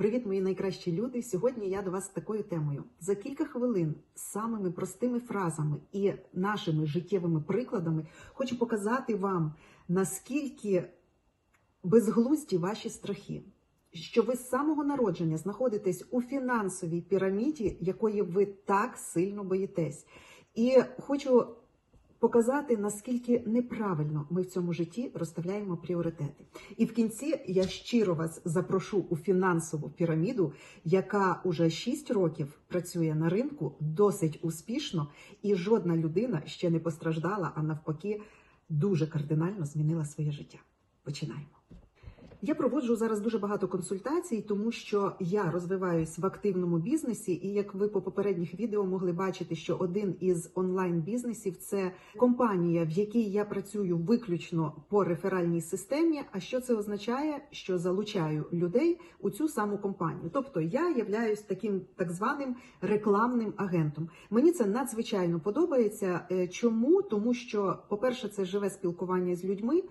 Привіт, мої найкращі люди! Сьогодні я до вас з такою темою. За кілька хвилин самими простими фразами і нашими життєвими прикладами хочу показати вам, наскільки безглузді ваші страхи, що ви з самого народження знаходитесь у фінансовій піраміді, якої ви так сильно боїтесь. І хочу показати, наскільки неправильно ми в цьому житті розставляємо пріоритети. І в кінці я щиро вас запрошу у фінансову піраміду, яка уже 6 років працює на ринку досить успішно, і жодна людина ще не постраждала, а навпаки, дуже кардинально змінила своє життя. Починаємо. Я проводжу зараз дуже багато консультацій, тому що я розвиваюсь в активному бізнесі, і як ви по попередніх відео могли бачити, що один із онлайн-бізнесів це компанія, в якій я працюю виключно по реферальній системі. А що це означає? Що залучаю людей у цю саму компанію. Тобто я являюсь таким так званим рекламним агентом. Мені це надзвичайно подобається. Е, Чому? Тому що, по-перше, це живе спілкування з людьми,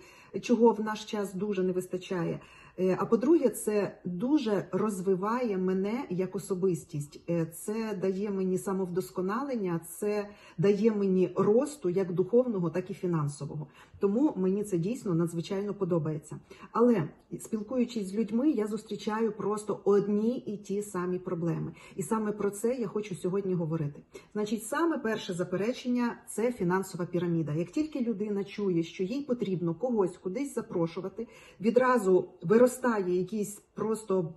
чого в наш час дуже не вистачає. Е, А по-друге, це дуже розвиває мене як особистість. Е, Це дає мені самовдосконалення, це дає мені росту як духовного, так і фінансового. Тому мені це дійсно надзвичайно подобається. Але спілкуючись з людьми, я зустрічаю просто одні і ті самі проблеми. І саме про це я хочу сьогодні говорити. Значить, саме перше заперечення це фінансова піраміда. Як тільки людина чує, що їй потрібно когось кудись запрошувати, відразу виростає якийсь просто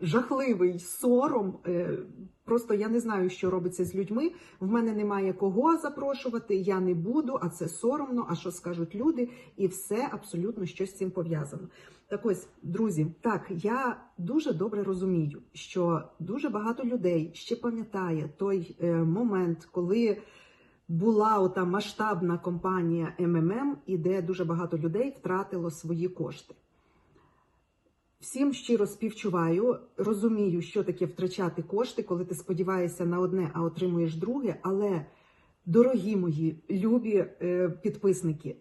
жахливий сором. е, Просто я не знаю, що робиться з людьми. В мене немає кого запрошувати, я не буду, а це соромно. А що скажуть люди? І все абсолютно щось з цим пов'язано. Так ось, друзі, так я дуже добре розумію, що дуже багато людей ще пам'ятає той е, момент, коли була ота масштабна компанія МММ, і де дуже багато людей втратило свої кошти. Всім щиро співчуваю, розумію, що таке втрачати кошти, коли ти сподіваєшся на одне, а отримуєш друге. Але, дорогі мої любі е, підписники,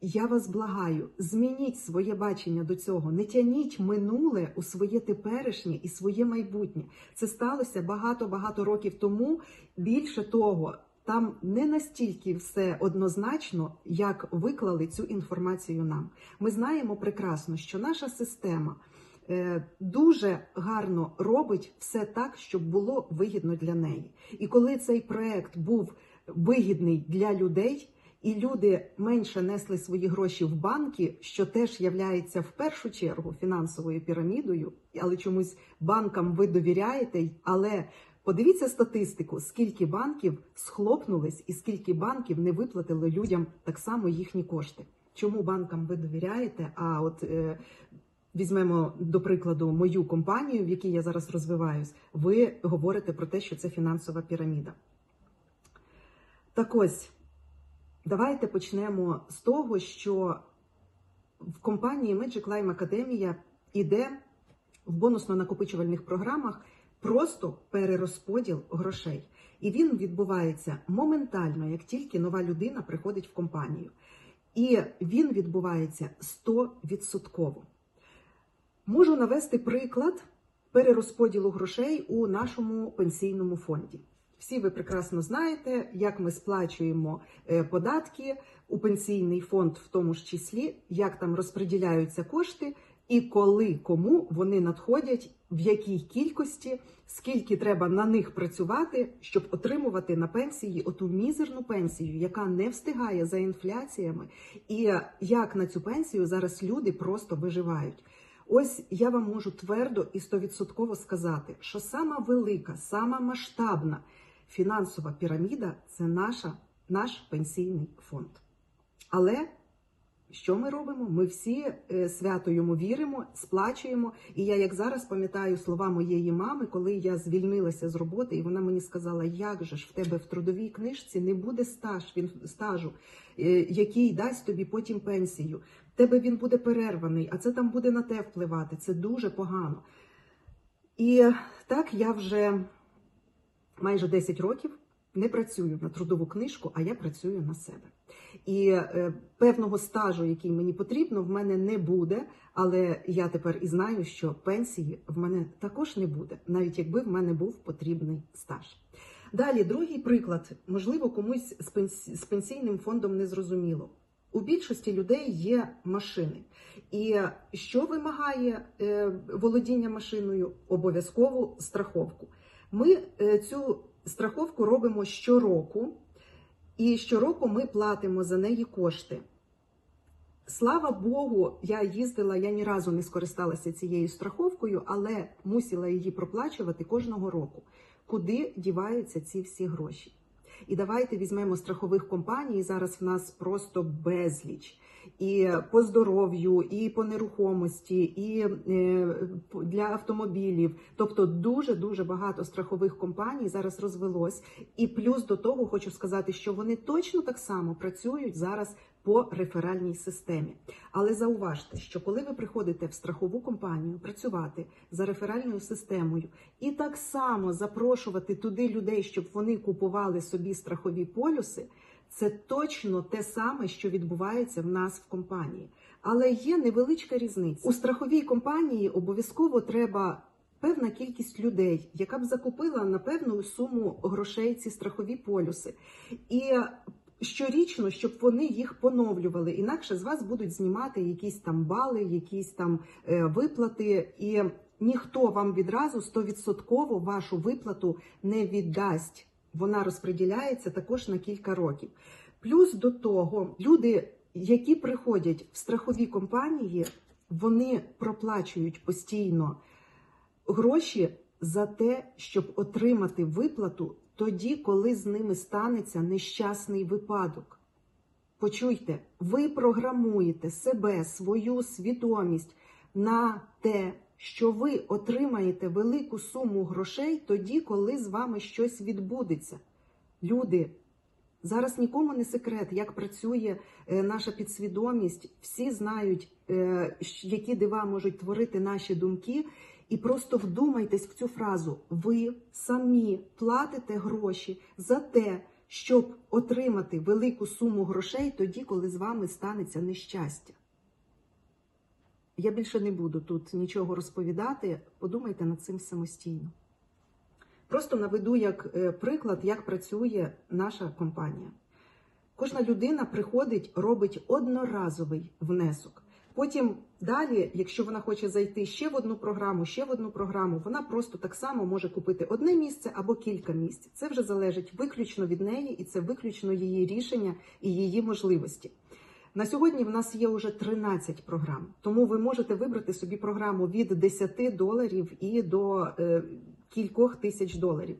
я вас благаю, змініть своє бачення до цього. Не тяніть минуле у своє теперішнє і своє майбутнє. Це сталося багато-багато років тому. Більше того, там не настільки все однозначно, як виклали цю інформацію нам. Ми знаємо прекрасно, що наша система дуже гарно робить все так, щоб було вигідно для неї. І коли цей проект був вигідний для людей. І люди менше несли свої гроші в банки, що теж являється в першу чергу фінансовою пірамідою, але чомусь банкам ви довіряєте. Але подивіться статистику, скільки банків схлопнулись, і скільки банків не виплатили людям так само їхні кошти. Чому банкам ви довіряєте? А от е, візьмемо до прикладу мою компанію, в якій я зараз розвиваюсь. Ви говорите про те, що це фінансова піраміда. Так ось. Давайте почнемо з того, що в компанії Magic Lime Academia іде в бонусно-накопичувальних програмах просто перерозподіл грошей. І він відбувається моментально, як тільки нова людина приходить в компанію. І він відбувається 100%. Можу навести приклад перерозподілу грошей у нашому пенсійному фонді. Всі ви прекрасно знаєте, як ми сплачуємо е, податки у пенсійний фонд, в тому ж числі, як там розподіляються кошти, і коли кому вони надходять, в якій кількості, скільки треба на них працювати, щоб отримувати на пенсії оту мізерну пенсію, яка не встигає за інфляціями, і як на цю пенсію зараз люди просто виживають. Ось я вам можу твердо і стовідсотково сказати, що сама велика, сама масштабна фінансова піраміда це наша, наш пенсійний фонд. Але що ми робимо? Ми всі е, свято йому віримо, сплачуємо. І я, як зараз пам'ятаю слова моєї мами, коли я звільнилася з роботи, і вона мені сказала, як же ж в тебе в трудовій книжці не буде стаж, він стажу, е, який дасть тобі потім пенсію. Тебе він буде перерваний, а це там буде на те впливати. Це дуже погано. І так я вже майже 10 років не працюю на трудову книжку, а я працюю на себе. І е, певного стажу, який мені потрібно, в мене не буде. Але я тепер і знаю, що пенсії в мене також не буде, навіть якби в мене був потрібний стаж. Далі, другий приклад, можливо, комусь з пенсійним фондом не зрозуміло. У більшості людей є машини. І що вимагає е, володіння машиною? Обов'язкову страховку. Ми е, цю страховку робимо щороку, і щороку ми платимо за неї кошти. Слава Богу, я їздила, я ні разу не скористалася цією страховкою, але мусила її проплачувати кожного року. Куди діваються ці всі гроші? І давайте візьмемо страхових компаній. Зараз в нас просто безліч. І по здоров'ю, і по нерухомості, і е, для автомобілів. Тобто дуже дуже багато страхових компаній зараз розвелось. І плюс до того хочу сказати, що вони точно так само працюють зараз по реферальній системі. Але зауважте, що коли ви приходите в страхову компанію працювати за реферальною системою і так само запрошувати туди людей, щоб вони купували собі страхові полюси, це точно те саме, що відбувається в нас в компанії. Але є невеличка різниця. У страховій компанії обов'язково треба певна кількість людей, яка б закупила на певну суму грошей ці страхові полюси. І щорічно, щоб вони їх поновлювали. Інакше з вас будуть знімати якісь там бали, якісь там е, виплати, і ніхто вам відразу 100% вашу виплату не віддасть. Вона розподіляється також на кілька років. Плюс до того, люди, які приходять в страхові компанії, вони проплачують постійно гроші за те, щоб отримати виплату тоді, коли з ними станеться нещасний випадок. Почуйте, ви програмуєте себе, свою свідомість на те, що ви отримаєте велику суму грошей тоді, коли з вами щось відбудеться. Люди, зараз нікому не секрет, як працює е, наша підсвідомість. Всі знають, е, які дива можуть творити наші думки. І просто вдумайтесь в цю фразу: ви самі платите гроші за те, щоб отримати велику суму грошей тоді, коли з вами станеться нещастя. Я більше не буду тут нічого розповідати. Подумайте над цим самостійно. Просто наведу як е, приклад, як працює наша компанія. Кожна людина приходить, робить одноразовий внесок. Потім далі, якщо вона хоче зайти ще в одну програму, ще в одну програму, вона просто так само може купити одне місце або кілька місць. Це вже залежить виключно від неї, і це виключно її рішення і її можливості. На сьогодні в нас є вже 13 програм, тому ви можете вибрати собі програму від 10 доларів і до е, кількох тисяч доларів.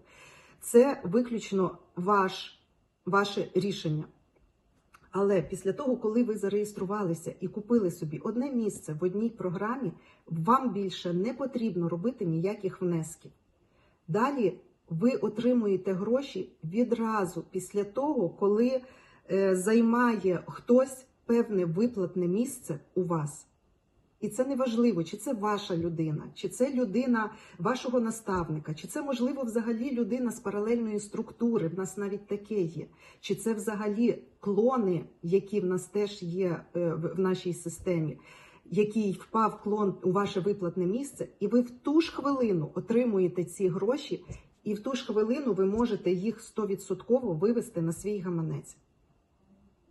Це виключно ваш, ваше рішення. Але після того, коли ви зареєструвалися і купили собі одне місце в одній програмі, вам більше не потрібно робити ніяких внесків. Далі ви отримуєте гроші відразу після того, коли е, займає хтось певне виплатне місце у вас. І це не важливо, чи це ваша людина, чи це людина вашого наставника, чи це, можливо, взагалі людина з паралельної структури. В нас навіть таке є. Чи це взагалі клони, які в нас теж є е, в нашій системі, який впав клон у ваше виплатне місце, і ви в ту ж хвилину отримуєте ці гроші, і в ту ж хвилину ви можете їх 100% вивести на свій гаманець.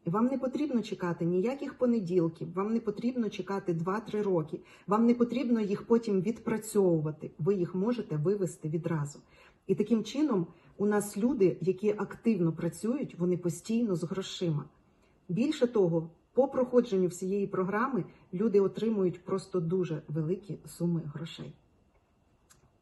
І Вам не потрібно чекати ніяких понеділків, вам не потрібно чекати 2-3 роки, вам не потрібно їх потім відпрацьовувати. Ви їх можете вивести відразу. І таким чином у нас люди, які активно працюють, вони постійно з грошима. Більше того, по проходженню всієї програми люди отримують просто дуже великі суми грошей.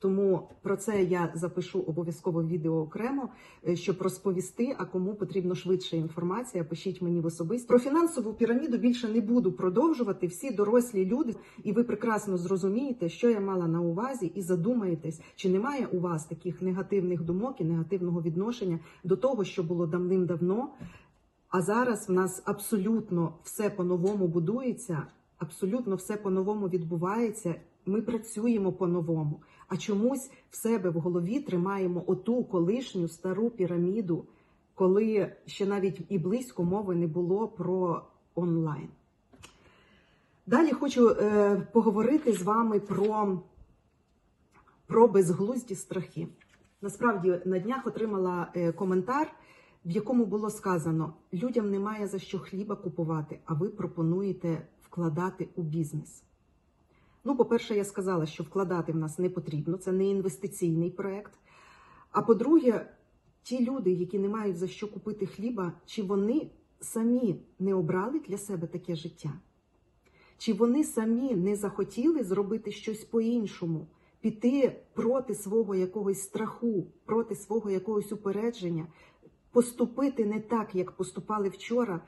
Тому про це я запишу обов'язково відео окремо, е, щоб розповісти. А кому потрібно швидше інформація, пишіть мені в особисті. Про фінансову піраміду більше не буду продовжувати. Всі дорослі люди, і ви прекрасно зрозумієте, що я мала на увазі, і задумаєтесь, чи немає у вас таких негативних думок і негативного відношення до того, що було давним-давно. А зараз в нас абсолютно все по-новому будується, абсолютно все по-новому відбувається. ми працюємо по-новому, а чомусь в себе в голові тримаємо оту колишню стару піраміду, коли ще навіть і близько мови не було про онлайн. Далі хочу е, поговорити з вами про, про безглузді страхи. Насправді на днях отримала е, коментар, в якому було сказано: людям немає за що хліба купувати, а ви пропонуєте вкладати у бізнес. Ну, по-перше, я сказала, що вкладати в нас не потрібно, це не інвестиційний проект. А по-друге, ті люди, які не мають за що купити хліба, чи вони самі не обрали для себе таке життя? Чи вони самі не захотіли зробити щось по-іншому, піти проти свого якогось страху, проти свого якогось упередження, поступити не так, як поступали вчора?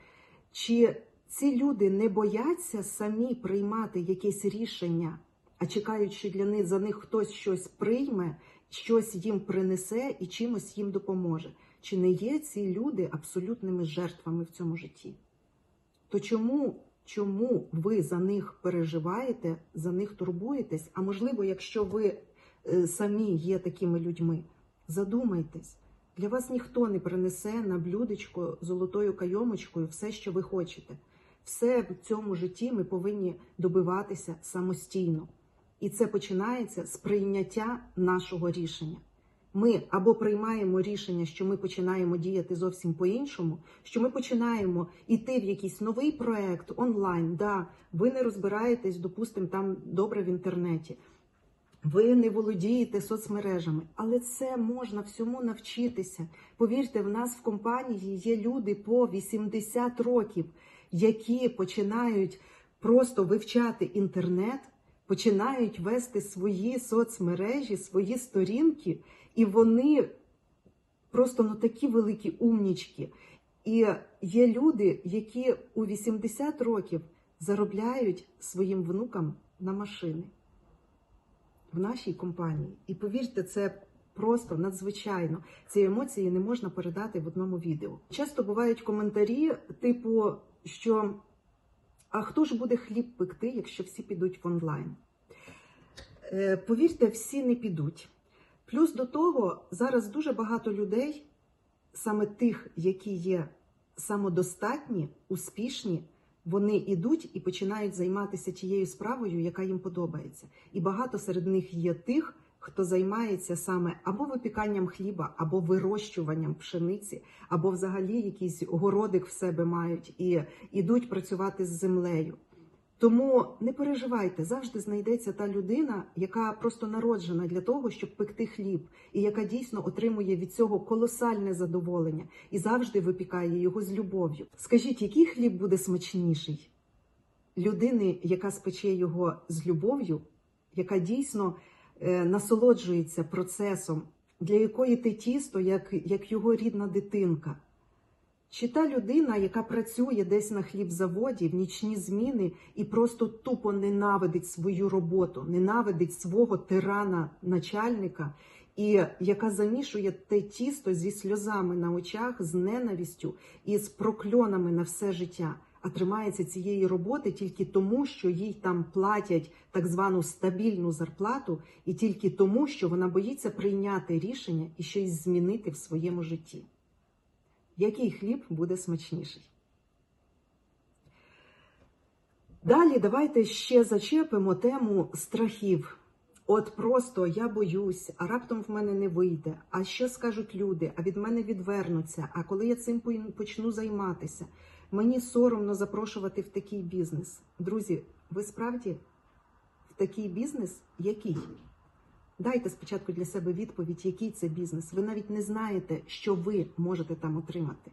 Чи ці люди не бояться самі приймати якесь рішення, а чекають, що для них за них хтось щось прийме, щось їм принесе і чимось їм допоможе? Чи не є ці люди абсолютними жертвами в цьому житті? То чому? Чому ви за них переживаєте, за них турбуєтесь? А можливо, якщо ви е, самі є такими людьми, задумайтесь, для вас ніхто не принесе на блюдечко золотою кайомочкою все, що ви хочете. Все в цьому житті ми повинні добиватися самостійно. І це починається з прийняття нашого рішення. Ми або приймаємо рішення, що ми починаємо діяти зовсім по-іншому, що ми починаємо йти в якийсь новий проект онлайн. Да, ви не розбираєтесь, допустимо, там добре в інтернеті. Ви не володієте соцмережами, але це можна всьому навчитися. Повірте, в нас в компанії є люди по 80 років, які починають просто вивчати інтернет, починають вести свої соцмережі, свої сторінки, і вони просто ну такі великі умнічки. І є люди, які у 80 років заробляють своїм внукам на машини в нашій компанії. І повірте, це просто надзвичайно. Ці емоції не можна передати в одному відео. Часто бувають коментарі, типу, що а хто ж буде хліб пекти, якщо всі підуть в онлайн? Е, Повірте, всі не підуть. Плюс до того, зараз дуже багато людей, саме тих, які є самодостатні, успішні, вони йдуть і починають займатися тією справою, яка їм подобається. І багато серед них є тих, хто займається саме або випіканням хліба, або вирощуванням пшениці, або взагалі якийсь городик в себе мають і йдуть працювати з землею. Тому не переживайте, завжди знайдеться та людина, яка просто народжена для того, щоб пекти хліб, і яка дійсно отримує від цього колосальне задоволення і завжди випікає його з любов'ю. Скажіть, який хліб буде смачніший? Людини, яка спече його з любов'ю, яка дійсно насолоджується процесом, для якої те тісто, як, як його рідна дитинка. Чи та людина, яка працює десь на хлібзаводі в нічні зміни і просто тупо ненавидить свою роботу, ненавидить свого тирана начальника, і яка замішує те тісто зі сльозами на очах, з ненавістю і з прокльонами на все життя, а тримається цієї роботи тільки тому, що їй там платять так звану стабільну зарплату, і тільки тому, що вона боїться прийняти рішення і щось змінити в своєму житті який хліб буде смачніший. Далі давайте ще зачепимо тему страхів. От просто я боюсь, а раптом в мене не вийде. А що скажуть люди? А від мене відвернуться. А коли я цим почну займатися, мені соромно запрошувати в такий бізнес. Друзі, ви справді в такий бізнес який? Дайте спочатку для себе відповідь, який це бізнес. Ви навіть не знаєте, що ви можете там отримати.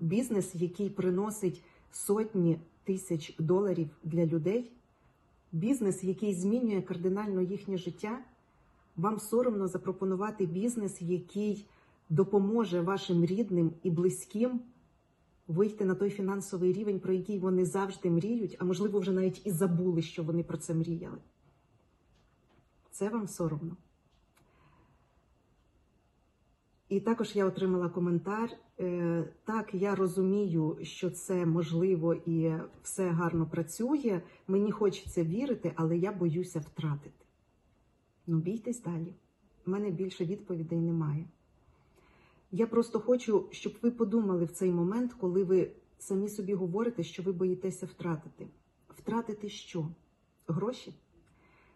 Бізнес, який приносить сотні тисяч доларів для людей, бізнес, який змінює кардинально їхнє життя. Вам соромно запропонувати бізнес, який допоможе вашим рідним і близьким вийти на той фінансовий рівень, про який вони завжди мріють, а можливо, вже навіть і забули, що вони про це мріяли. Це вам соромно. І також я отримала коментар. е, Так, я розумію, що це можливо і все гарно працює. Мені хочеться вірити, але я боюся втратити. Ну, бійтесь далі. У мене більше відповідей немає. Я просто хочу, щоб ви подумали в цей момент, коли ви самі собі говорите, що ви боїтеся втратити. Втратити що? Гроші?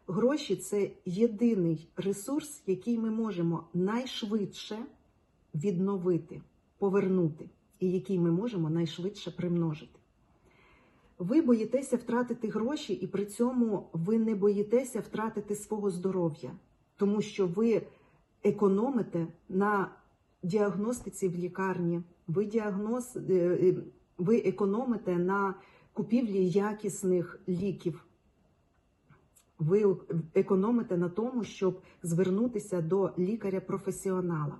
Гроші це єдиний ресурс, який ми можемо найшвидше відновити, повернути, і який ми можемо найшвидше примножити. Ви боїтеся втратити гроші, і при цьому ви не боїтеся втратити свого здоров'я, тому що ви економите на діагностиці в лікарні, ви, діагноз, е, е, ви економите на купівлі якісних ліків. Ви економите на тому, щоб звернутися до лікаря-професіонала,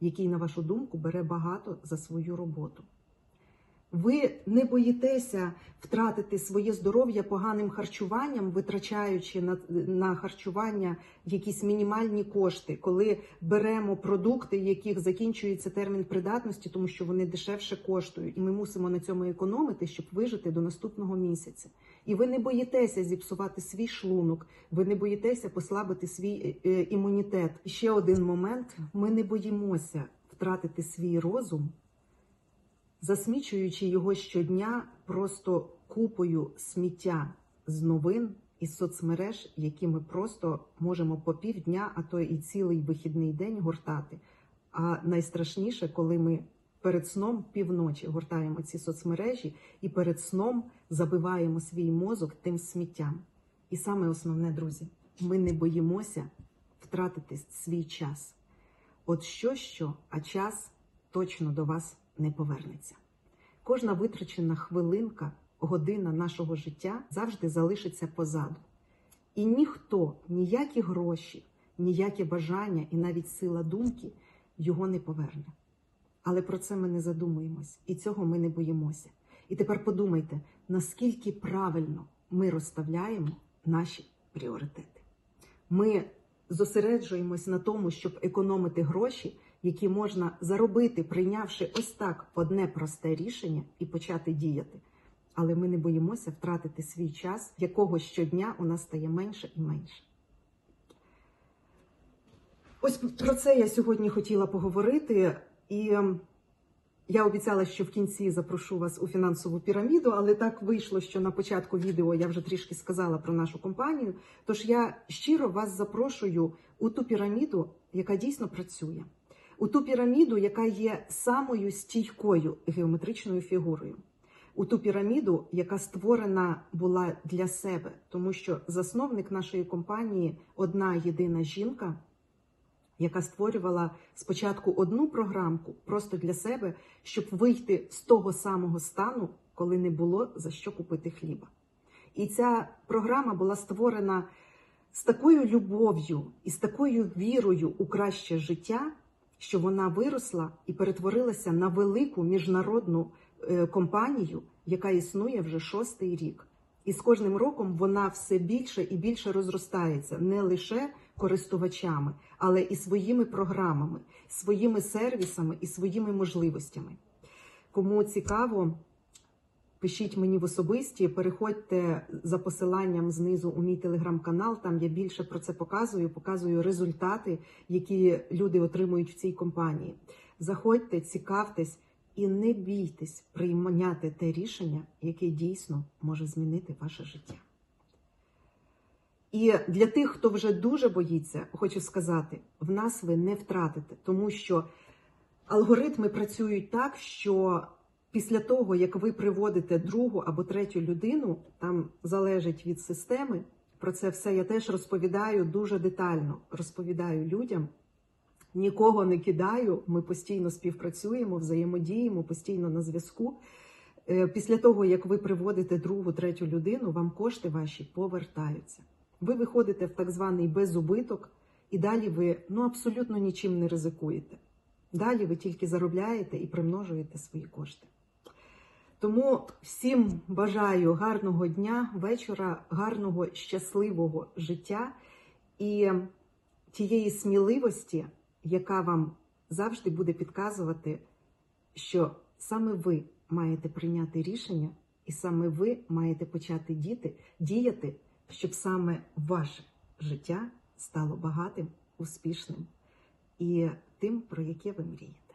який, на вашу думку, бере багато за свою роботу. Ви не боїтеся втратити своє здоров'я поганим харчуванням, витрачаючи на, на харчування якісь мінімальні кошти, коли беремо продукти, яких закінчується термін придатності, тому що вони дешевше коштують, і ми мусимо на цьому економити, щоб вижити до наступного місяця. І ви не боїтеся зіпсувати свій шлунок, ви не боїтеся послабити свій е, імунітет. Ще один момент: ми не боїмося втратити свій розум засмічуючи його щодня просто купою сміття з новин і соцмереж, які ми просто можемо по півдня, а то і цілий вихідний день гортати. А найстрашніше, коли ми перед сном півночі гортаємо ці соцмережі і перед сном забиваємо свій мозок тим сміттям. І саме основне, друзі, ми не боїмося втратити свій час. От що, що, а час точно до вас не повернеться. Кожна витрачена хвилинка, година нашого життя завжди залишиться позаду. І ніхто, ніякі гроші, ніяке бажання і навіть сила думки його не поверне. Але про це ми не задумуємось, і цього ми не боїмося. І тепер подумайте, наскільки правильно ми розставляємо наші пріоритети. Ми зосереджуємось на тому, щоб економити гроші які можна заробити, прийнявши ось так одне просте рішення і почати діяти. Але ми не боїмося втратити свій час, якого щодня у нас стає менше і менше. Ось про це я сьогодні хотіла поговорити, і ем, я обіцяла, що в кінці запрошу вас у фінансову піраміду, але так вийшло, що на початку відео я вже трішки сказала про нашу компанію. Тож я щиро вас запрошую у ту піраміду, яка дійсно працює у ту піраміду, яка є самою стійкою геометричною фігурою, у ту піраміду, яка створена була для себе, тому що засновник нашої компанії одна єдина жінка, яка створювала спочатку одну програмку просто для себе, щоб вийти з того самого стану, коли не було за що купити хліба. І ця програма була створена з такою любов'ю і з такою вірою у краще життя що вона виросла і перетворилася на велику міжнародну е, компанію, яка існує вже шостий рік. І з кожним роком вона все більше і більше розростається не лише користувачами, але і своїми програмами, своїми сервісами і своїми можливостями. Кому цікаво, Пишіть мені в особисті, переходьте за посиланням знизу у мій телеграм-канал. Там я більше про це показую, показую результати, які люди отримують в цій компанії. Заходьте, цікавтесь і не бійтесь прийняти те рішення, яке дійсно може змінити ваше життя. І для тих, хто вже дуже боїться, хочу сказати: в нас ви не втратите, тому що алгоритми працюють так, що Після того, як ви приводите другу або третю людину, там залежить від системи. Про це все я теж розповідаю дуже детально. Розповідаю людям, нікого не кидаю. Ми постійно співпрацюємо, взаємодіємо, постійно на зв'язку. Е, після того, як ви приводите другу, третю людину, вам кошти ваші повертаються. Ви виходите в так званий безубиток, і далі ви ну абсолютно нічим не ризикуєте. Далі ви тільки заробляєте і примножуєте свої кошти. Тому всім бажаю гарного дня, вечора, гарного, щасливого життя і тієї сміливості, яка вам завжди буде підказувати, що саме ви маєте прийняти рішення, і саме ви маєте почати діти, діяти, щоб саме ваше життя стало багатим, успішним і тим, про яке ви мрієте.